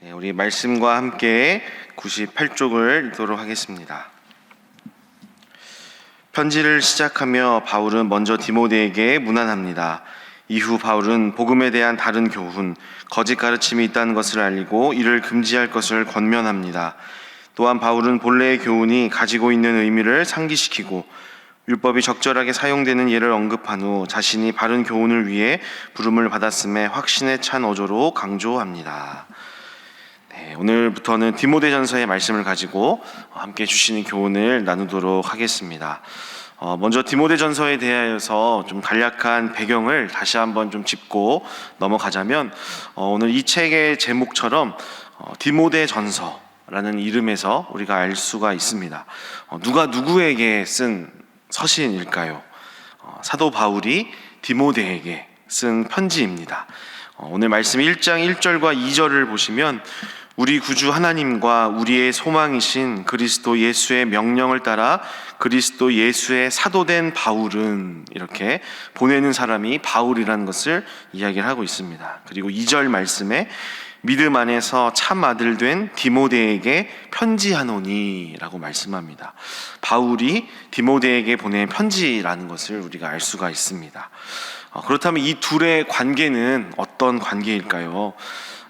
네, 우리 말씀과 함께 98쪽을 읽도록 하겠습니다. 편지를 시작하며 바울은 먼저 디모데에게 문안합니다. 이후 바울은 복음에 대한 다른 교훈, 거짓 가르침이 있다는 것을 알리고 이를 금지할 것을 권면합니다. 또한 바울은 본래의 교훈이 가지고 있는 의미를 상기시키고 율법이 적절하게 사용되는 예를 언급한 후 자신이 바른 교훈을 위해 부름을 받았음에 확신에 찬 어조로 강조합니다. 네, 오늘부터는 디모데전서의 말씀을 가지고 함께 주시는 교훈을 나누도록 하겠습니다. 어, 먼저 디모데전서에 대하여서 좀 간략한 배경을 다시 한번 좀 짚고 넘어가자면 어, 오늘 이 책의 제목처럼 어, 디모데전서라는 이름에서 우리가 알 수가 있습니다. 어, 누가 누구에게 쓴 서신일까요? 어, 사도 바울이 디모데에게 쓴 편지입니다. 어, 오늘 말씀 1장 1절과 2절을 보시면 우리 구주 하나님과 우리의 소망이신 그리스도 예수의 명령을 따라 그리스도 예수의 사도된 바울은 이렇게 보내는 사람이 바울이라는 것을 이야기를 하고 있습니다. 그리고 2절 말씀에 믿음 안에서 참 아들 된 디모데에게 편지하노니라고 말씀합니다. 바울이 디모데에게 보낸 편지라는 것을 우리가 알 수가 있습니다. 어, 그렇다면 이 둘의 관계는 어떤 관계일까요?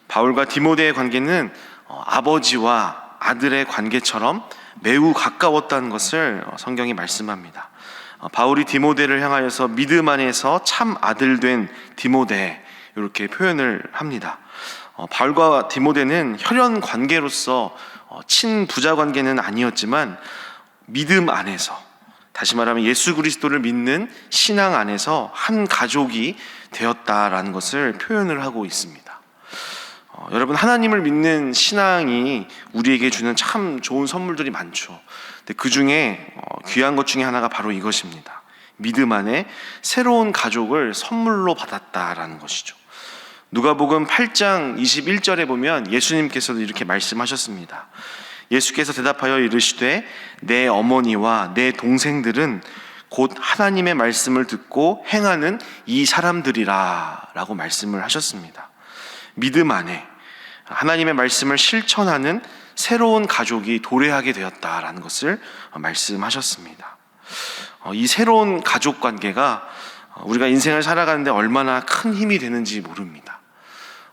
바울과 디모데의 관계는 어, 아버지와 아들의 관계처럼 매우 가까웠다는 것을 어, 성경이 말씀합니다. 어, 바울이 디모데를 향하여서 믿음 안에서 참 아들 된 디모데 이렇게 표현을 합니다. 바울과 디모데는 혈연 관계로서 친부자 관계는 아니었지만 믿음 안에서 다시 말하면 예수 그리스도를 믿는 신앙 안에서 한 가족이 되었다라는 것을 표현을 하고 있습니다. 어, 여러분 하나님을 믿는 신앙이 우리에게 주는 참 좋은 선물들이 많죠. 근데 그 중에 어, 귀한 것 중에 하나가 바로 이것입니다. 믿음 안에 새로운 가족을 선물로 받았다라는 것이죠. 누가복음 8장 21절에 보면 예수님께서도 이렇게 말씀하셨습니다. 예수께서 대답하여 이르시되 내 어머니와 내 동생들은 곧 하나님의 말씀을 듣고 행하는 이 사람들이라라고 말씀을 하셨습니다. 믿음 안에 하나님의 말씀을 실천하는 새로운 가족이 도래하게 되었다라는 것을 말씀하셨습니다. 어, 이 새로운 가족 관계가 우리가 인생을 살아가는데 얼마나 큰 힘이 되는지 모릅니다.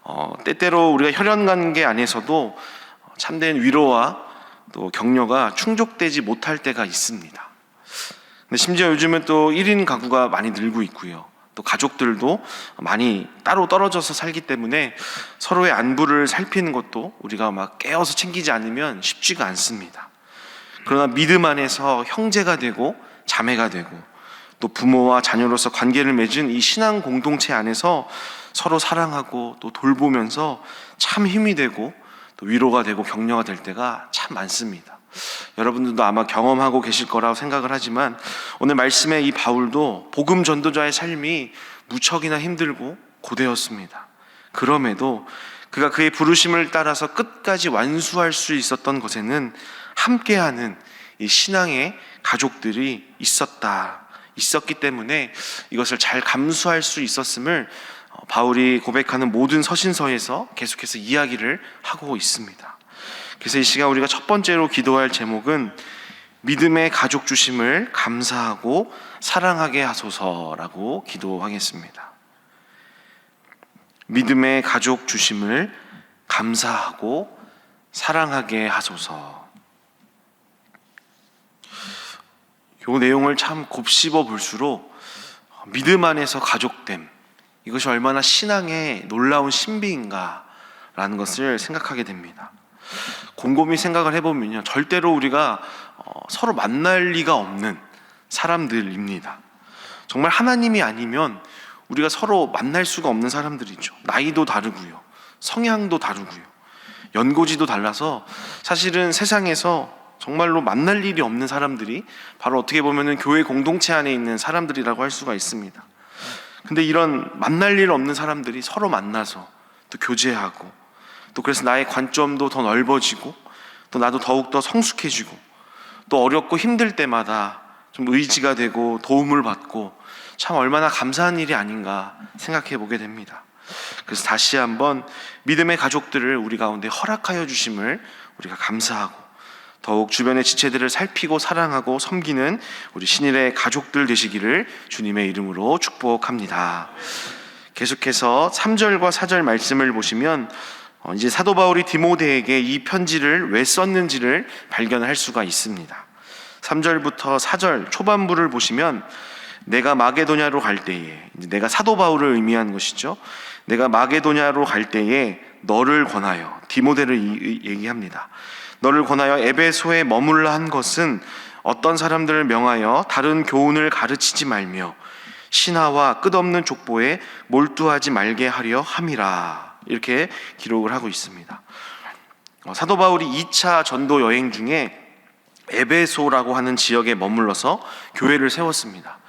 어, 때때로 우리가 혈연 관계 안에서도 참된 위로와 또 격려가 충족되지 못할 때가 있습니다. 근데 심지어 요즘은 또 1인 가구가 많이 늘고 있고요. 또 가족들도 많이 따로 떨어져서 살기 때문에 서로의 안부를 살피는 것도 우리가 막 깨어서 챙기지 않으면 쉽지가 않습니다. 그러나 믿음 안에서 형제가 되고 자매가 되고 또 부모와 자녀로서 관계를 맺은 이 신앙 공동체 안에서 서로 사랑하고 또 돌보면서 참 힘이 되고 또 위로가 되고 격려가 될 때가 참 많습니다. 여러분들도 아마 경험하고 계실 거라고 생각을 하지만 오늘 말씀에 이 바울도 복음 전도자의 삶이 무척이나 힘들고 고되었습니다. 그럼에도 그가 그의 부르심을 따라서 끝까지 완수할 수 있었던 것에는 함께하는 이 신앙의 가족들이 있었다. 있었기 때문에 이것을 잘 감수할 수 있었음을 바울이 고백하는 모든 서신서에서 계속해서 이야기를 하고 있습니다. 그래서 이 시간 우리가 첫 번째로 기도할 제목은 믿음의 가족 주심을 감사하고 사랑하게 하소서라고 기도하겠습니다. 믿음의 가족 주심을 감사하고 사랑하게 하소서. 이 내용을 참 곱씹어 볼수록 믿음 안에서 가족됨 이것이 얼마나 신앙의 놀라운 신비인가라는 것을 생각하게 됩니다. 곰곰이 생각을 해보면요. 절대로 우리가 어, 서로 만날 리가 없는 사람들입니다. 정말 하나님이 아니면 우리가 서로 만날 수가 없는 사람들이죠. 나이도 다르고요. 성향도 다르고요. 연고지도 달라서 사실은 세상에서 정말로 만날 일이 없는 사람들이 바로 어떻게 보면 교회 공동체 안에 있는 사람들이라고 할 수가 있습니다. 근데 이런 만날 일 없는 사람들이 서로 만나서 또 교제하고 또 그래서 나의 관점도 더 넓어지고 또 나도 더욱더 성숙해지고 또 어렵고 힘들 때마다 좀 의지가 되고 도움을 받고 참 얼마나 감사한 일이 아닌가 생각해 보게 됩니다. 그래서 다시 한번 믿음의 가족들을 우리 가운데 허락하여 주심을 우리가 감사하고 더욱 주변의 지체들을 살피고 사랑하고 섬기는 우리 신일의 가족들 되시기를 주님의 이름으로 축복합니다. 계속해서 3절과 4절 말씀을 보시면 어, 이제 사도 바울이 디모데에게 이 편지를 왜 썼는지를 발견할 수가 있습니다. 3절부터 4절 초반부를 보시면 내가 마게도냐로 갈 때에 내가 사도 바울을 의미한 것이죠. 내가 마게도냐로 갈 때에 너를 권하여 디모데를 얘기합니다. 너를 권하여 에베소에 머물라 한 것은 어떤 사람들을 명하여 다른 교훈을 가르치지 말며 신하와 끝없는 족보에 몰두하지 말게 하려 함이라 이렇게 기록을 하고 있습니다. 어, 사도 바울이 2차 전도 여행 중에 에베소라고 하는 지역에 머물러서 교회를 세웠습니다.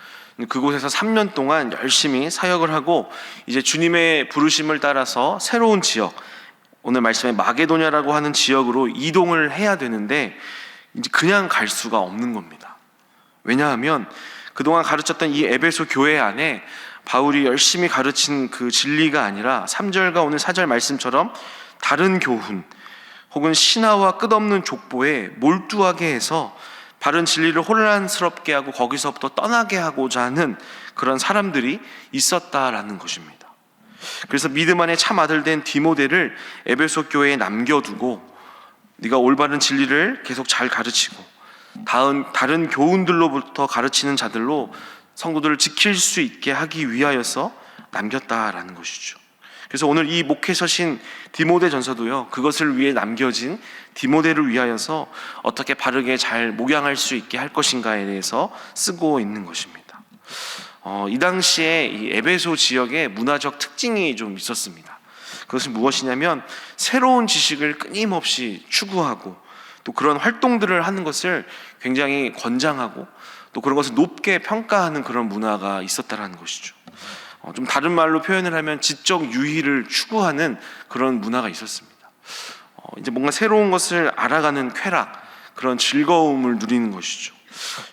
그곳에서 3년 동안 열심히 사역을 하고 이제 주님의 부르심을 따라서 새로운 지역 오늘 말씀에 마게도냐라고 하는 지역으로 이동을 해야 되는데 이제 그냥 갈 수가 없는 겁니다. 왜냐하면 그동안 가르쳤던 이 에베소 교회 안에 바울이 열심히 가르친 그 진리가 아니라 3절과 오늘 4절 말씀처럼 다른 교훈 혹은 신화와 끝없는 족보에 몰두하게 해서 바른 진리를 혼란스럽게 하고 거기서부터 떠나게 하고자 하는 그런 사람들이 있었다라는 것입니다. 그래서 믿음 안에 참 아들 된 디모데를 에베소 교회에 남겨두고 네가 올바른 진리를 계속 잘 가르치고 다른 다른 교훈들로부터 가르치는 자들로 성도들을 지킬 수 있게 하기 위하여서 남겼다라는 것이죠. 그래서 오늘 이 목회 서신 디모데 전서도요. 그것을 위해 남겨진 디모데를 위하여서 어떻게 바르게 잘 목양할 수 있게 할 것인가에 대해서 쓰고 있는 것입니다. 어, 이 당시에 이 에베소 지역에 문화적 특징이 좀 있었습니다. 그것은 무엇이냐면 새로운 지식을 끊임없이 추구하고 또 그런 활동들을 하는 것을 굉장히 권장하고 또 그런 것을 높게 평가하는 그런 문화가 있었다라는 것이죠. 어, 좀 다른 말로 표현을 하면 지적 유희를 추구하는 그런 문화가 있었습니다. 어, 이제 뭔가 새로운 것을 알아가는 쾌락, 그런 즐거움을 누리는 것이죠.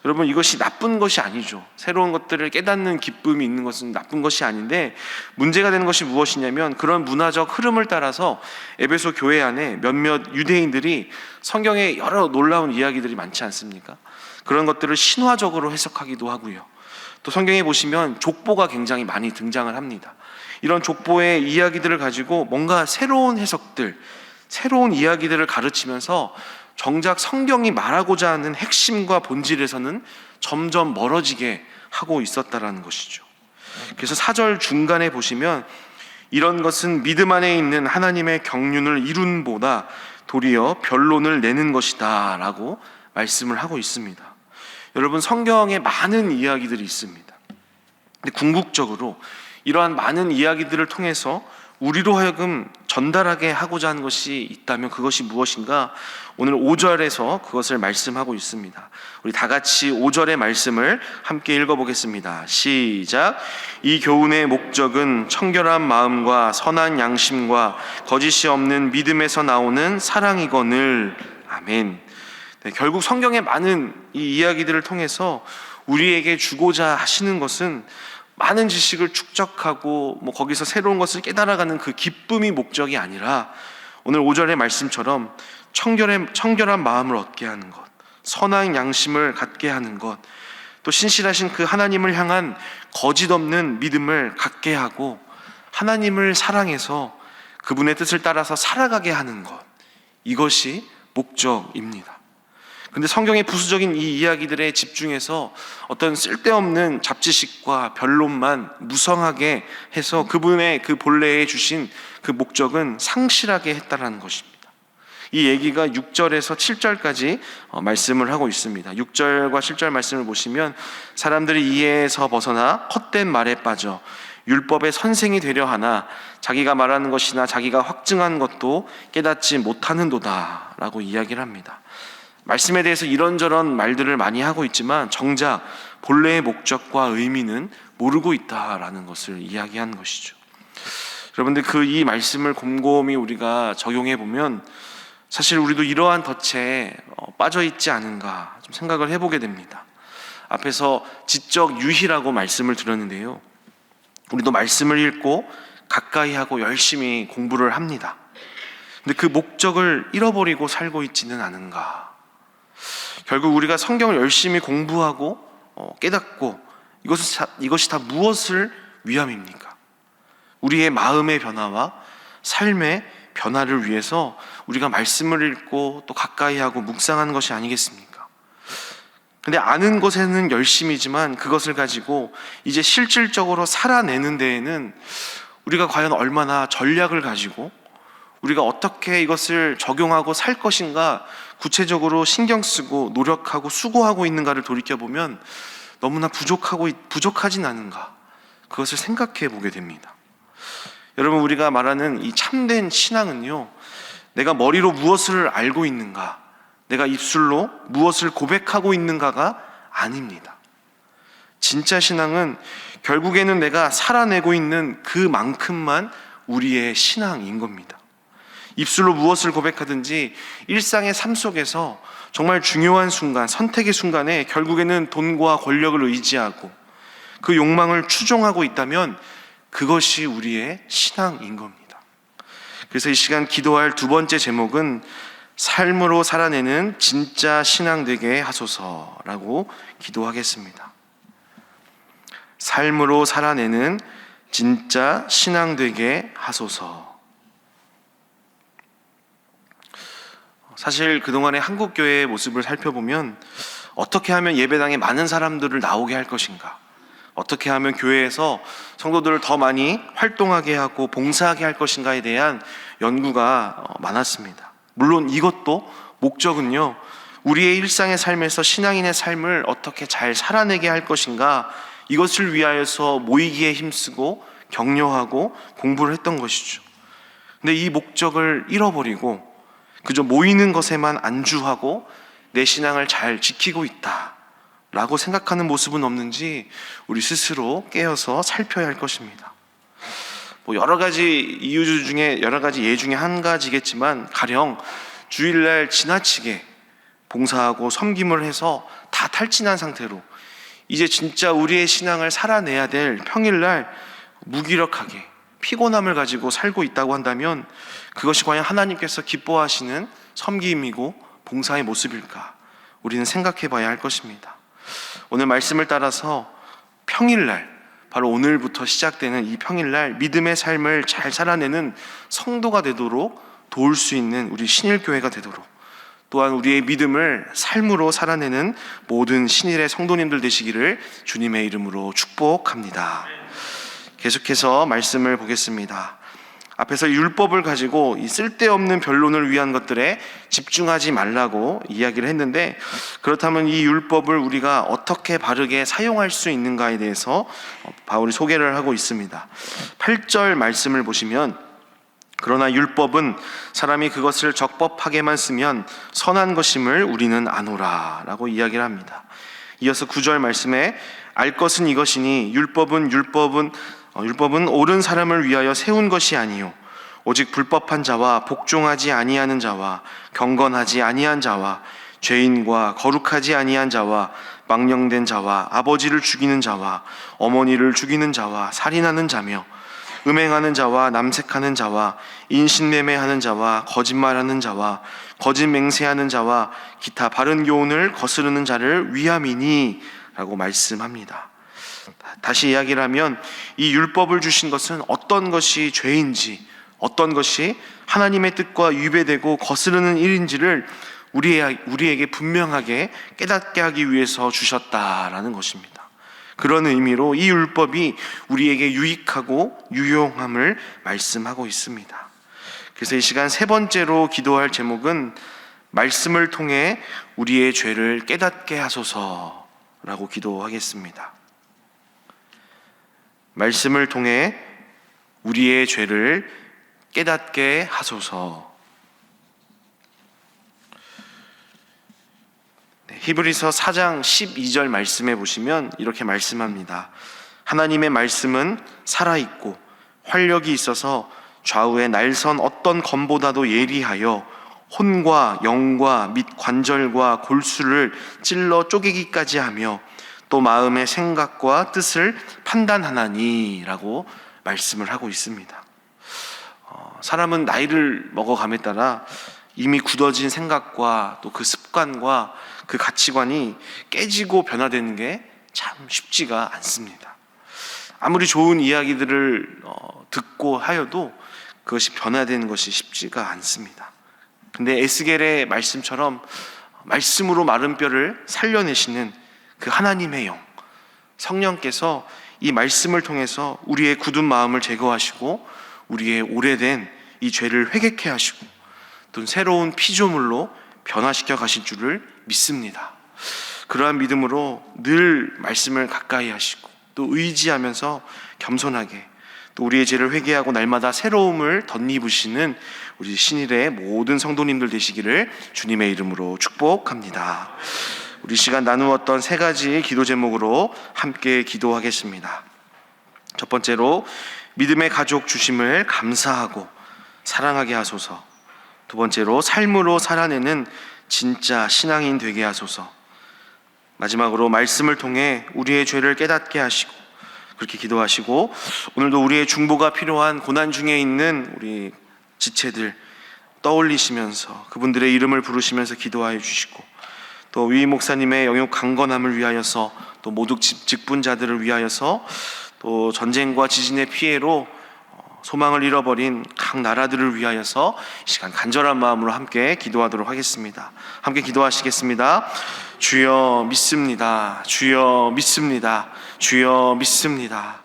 여러분 이것이 나쁜 것이 아니죠. 새로운 것들을 깨닫는 기쁨이 있는 것은 나쁜 것이 아닌데 문제가 되는 것이 무엇이냐면 그런 문화적 흐름을 따라서 에베소 교회 안에 몇몇 유대인들이 성경에 여러 놀라운 이야기들이 많지 않습니까? 그런 것들을 신화적으로 해석하기도 하고요. 또 성경에 보시면 족보가 굉장히 많이 등장을 합니다. 이런 족보의 이야기들을 가지고 뭔가 새로운 해석들, 새로운 이야기들을 가르치면서 정작 성경이 말하고자 하는 핵심과 본질에서는 점점 멀어지게 하고 있었다라는 것이죠. 그래서 사절 중간에 보시면 이런 것은 믿음 안에 있는 하나님의 경륜을 이룬보다 도리어 변론을 내는 것이다 라고 말씀을 하고 있습니다. 여러분 성경에 많은 이야기들이 있습니다. 근데 궁극적으로 이러한 많은 이야기들을 통해서 우리로 하여금 전달하게 하고자 하는 것이 있다면 그것이 무엇인가? 오늘 5절에서 그것을 말씀하고 있습니다. 우리 다 같이 5절의 말씀을 함께 읽어보겠습니다. 시작. 이 교훈의 목적은 청결한 마음과 선한 양심과 거짓이 없는 믿음에서 나오는 사랑이거늘. 아멘. 네, 결국 성경의 많은 이 이야기들을 통해서 우리에게 주고자 하시는 것은 많은 지식을 축적하고 뭐 거기서 새로운 것을 깨달아가는 그 기쁨이 목적이 아니라 오늘 5절의 말씀처럼 청결의, 청결한 마음을 얻게 하는 것, 선한 양심을 갖게 하는 것, 또 신실하신 그 하나님을 향한 거짓 없는 믿음을 갖게 하고 하나님을 사랑해서 그분의 뜻을 따라서 살아가게 하는 것, 이것이 목적입니다. 근데 성경의 부수적인 이 이야기들에 집중해서 어떤 쓸데없는 잡지식과 변론만 무성하게 해서 그분의 그 본래에 주신 그 목적은 상실하게 했다라는 것입니다. 이 얘기가 6절에서 7절까지 어, 말씀을 하고 있습니다. 6절과 7절 말씀을 보시면 사람들이 이해에서 벗어나 헛된 말에 빠져 율법의 선생이 되려 하나 자기가 말하는 것이나 자기가 확증한 것도 깨닫지 못하는도다라고 이야기를 합니다. 말씀에 대해서 이런저런 말들을 많이 하고 있지만 정작 본래의 목적과 의미는 모르고 있다라는 것을 이야기하는 것이죠. 여러분들 그 이 말씀을 곰곰이 우리가 적용해 보면 사실 우리도 이러한 덫에 어, 빠져 있지 않은가 좀 생각을 해보게 됩니다. 앞에서 지적 유희라고 말씀을 드렸는데요. 우리도 말씀을 읽고 가까이 하고 열심히 공부를 합니다. 근데 그 목적을 잃어버리고 살고 있지는 않은가? 결국 우리가 성경을 열심히 공부하고 어, 깨닫고 이것이 다, 이것이 다 무엇을 위함입니까? 우리의 마음의 변화와 삶의 변화를 위해서 우리가 말씀을 읽고 또 가까이 하고 묵상하는 것이 아니겠습니까? 근데 아는 것에는 열심이지만 그것을 가지고 이제 실질적으로 살아내는 데에는 우리가 과연 얼마나 전략을 가지고 우리가 어떻게 이것을 적용하고 살 것인가 구체적으로 신경 쓰고 노력하고 수고하고 있는가를 돌이켜 보면 너무나 부족하고 부족하진 않은가 그것을 생각해 보게 됩니다. 여러분 우리가 말하는 이 참된 신앙은요. 내가 머리로 무엇을 알고 있는가, 내가 입술로 무엇을 고백하고 있는가가 아닙니다. 진짜 신앙은 결국에는 내가 살아내고 있는 그만큼만 우리의 신앙인 겁니다. 입술로 무엇을 고백하든지 일상의 삶 속에서 정말 중요한 순간, 선택의 순간에 결국에는 돈과 권력을 의지하고 그 욕망을 추종하고 있다면 그것이 우리의 신앙인 겁니다. 그래서 이 시간 기도할 두 번째 제목은 삶으로 살아내는 진짜 신앙 되게 하소서라고 기도하겠습니다. 삶으로 살아내는 진짜 신앙 되게 하소서. 사실 그동안의 한국 교회의 모습을 살펴보면 어떻게 하면 예배당에 많은 사람들을 나오게 할 것인가? 어떻게 하면 교회에서 성도들을 더 많이 활동하게 하고 봉사하게 할 것인가에 대한 연구가 어, 많았습니다. 물론 이것도 목적은요, 우리의 일상의 삶에서 신앙인의 삶을 어떻게 잘 살아내게 할 것인가, 이것을 위하여서 모이기에 힘쓰고 격려하고 공부를 했던 것이죠. 근데 이 목적을 잃어버리고 그저 모이는 것에만 안주하고 내 신앙을 잘 지키고 있다. 라고 생각하는 모습은 없는지 우리 스스로 깨어서 살펴야 할 것입니다. 뭐 여러 가지 이유 중에 여러 가지 예 중에 한 가지겠지만 가령 주일날 지나치게 봉사하고 섬김을 해서 다 탈진한 상태로 이제 진짜 우리의 신앙을 살아내야 될 평일날 무기력하게 피곤함을 가지고 살고 있다고 한다면 그것이 과연 하나님께서 기뻐하시는 섬김이고 봉사의 모습일까? 우리는 생각해 봐야 할 것입니다. 오늘 말씀을 따라서 평일날, 바로 오늘부터 시작되는 이 평일날 믿음의 삶을 잘 살아내는 성도가 되도록 도울 수 있는 우리 신일교회가 되도록 또한 우리의 믿음을 삶으로 살아내는 모든 신일의 성도님들 되시기를 주님의 이름으로 축복합니다. 계속해서 말씀을 보겠습니다. 앞에서 율법을 가지고 이 쓸데없는 변론을 위한 것들에 집중하지 말라고 이야기를 했는데 그렇다면 이 율법을 우리가 어떻게 바르게 사용할 수 있는가에 대해서 바울이 소개를 하고 있습니다. 8절 말씀을 보시면 그러나 율법은 사람이 그것을 적법하게만 쓰면 선한 것임을 우리는 아노라 라고 이야기를 합니다. 이어서 9절 말씀에 알 것은 이것이니 율법은 율법은 어, 율법은 옳은 사람을 위하여 세운 것이 아니요 오직 불법한 자와 복종하지 아니하는 자와 경건하지 아니한 자와 죄인과 거룩하지 아니한 자와 망령된 자와 아버지를 죽이는 자와 어머니를 죽이는 자와 살인하는 자며 음행하는 자와 남색하는 자와 인신매매하는 자와 거짓말하는 자와 거짓 맹세하는 자와 기타 바른 교훈을 거스르는 자를 위함이니라고 말씀합니다. 다시 이야기를 하면 이 율법을 주신 것은 어떤 것이 죄인지 어떤 것이 하나님의 뜻과 위배되고 거스르는 일인지를 우리에게 분명하게 깨닫게 하기 위해서 주셨다라는 것입니다. 그런 의미로 이 율법이 우리에게 유익하고 유용함을 말씀하고 있습니다. 그래서 이 시간 세 번째로 기도할 제목은 말씀을 통해 우리의 죄를 깨닫게 하소서라고 기도하겠습니다. 말씀을 통해 우리의 죄를 깨닫게 하소서. 네, 히브리서 4장 12절 말씀에 보시면 이렇게 말씀합니다. 하나님의 말씀은 살아있고 활력이 있어서 좌우의 날선 어떤 검보다도 예리하여 혼과 영과 및 관절과 골수를 찔러 쪼개기까지 하며 또 마음의 생각과 뜻을 판단하나니라고 말씀을 하고 있습니다. 사람은 나이를 먹어감에 따라 이미 굳어진 생각과 또 그 습관과 그 가치관이 깨지고 변화되는 게 참 쉽지가 않습니다. 아무리 좋은 이야기들을 어, 듣고 하여도 그것이 변화되는 것이 쉽지가 않습니다. 근데 에스겔의 말씀처럼 말씀으로 마른 뼈를 살려내시는 그 하나님의 영, 성령께서 이 말씀을 통해서 우리의 굳은 마음을 제거하시고 우리의 오래된 이 죄를 회개케 하시고 또 새로운 피조물로 변화시켜 가실 줄을 믿습니다. 그러한 믿음으로 늘 말씀을 가까이 하시고 또 의지하면서 겸손하게 또 우리의 죄를 회개하고 날마다 새로움을 덧입으시는 우리 신일의 모든 성도님들 되시기를 주님의 이름으로 축복합니다. 우리 시간 나누었던 세 가지 기도 제목으로 함께 기도하겠습니다. 첫 번째로 믿음의 가족 주심을 감사하고 사랑하게 하소서. 두 번째로 삶으로 살아내는 진짜 신앙인 되게 하소서. 마지막으로 말씀을 통해 우리의 죄를 깨닫게 하시고 그렇게 기도하시고 오늘도 우리의 중보가 필요한 고난 중에 있는 우리 지체들 떠올리시면서 그분들의 이름을 부르시면서 기도하여 주시고 또 위 목사님의 영육 강건함을 위하여서 또 모두 직- 직분자들을 위하여서 또 전쟁과 지진의 피해로 어, 소망을 잃어버린 각 나라들을 위하여서 이 시간 간절한 마음으로 함께 기도하도록 하겠습니다. 함께 기도하시겠습니다. 주여 믿습니다. 주여 믿습니다. 주여 믿습니다.